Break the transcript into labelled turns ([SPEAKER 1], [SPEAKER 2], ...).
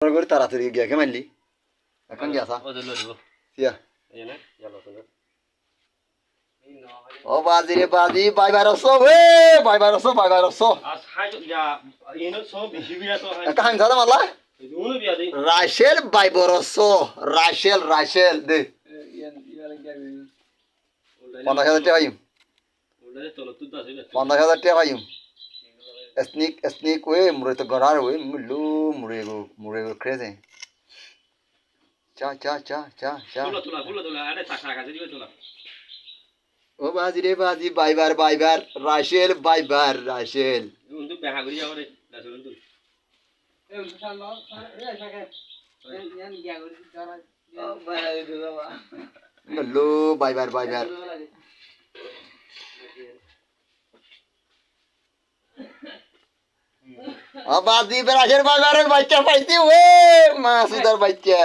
[SPEAKER 1] তোর করে তাড়াতাড়ি গিয়া কে এখন
[SPEAKER 2] তো
[SPEAKER 1] ও বাজি রে বাজি বাই বাই রসো হে বাই বাই রসো বাই বাই রসো
[SPEAKER 2] উনো বিয়া দেই
[SPEAKER 1] রাইসেল বাই বরসো রাইসেল রাইসেল দে পঞ্চাশ হাজার টাকা পাইম পঞ্চাশ হাজার টাকা পাইম স্নিক স্নিক ওয়ে মুরে তো গড়ার ওয়ে মুলু ক্রেজে চা চা চা চা চা ও বাজি রে বাজি বাইবার বাইবার রাইসেল বাইবার রাইসেল
[SPEAKER 2] উন্তু বেহা করি যাও রে দাসুন তুই
[SPEAKER 1] মুলু বাইবার বাইবার ও বাজি রাইসেল বাইবারের বাচ্চা পাইছি ওয়ে মাসুদার বাচ্চা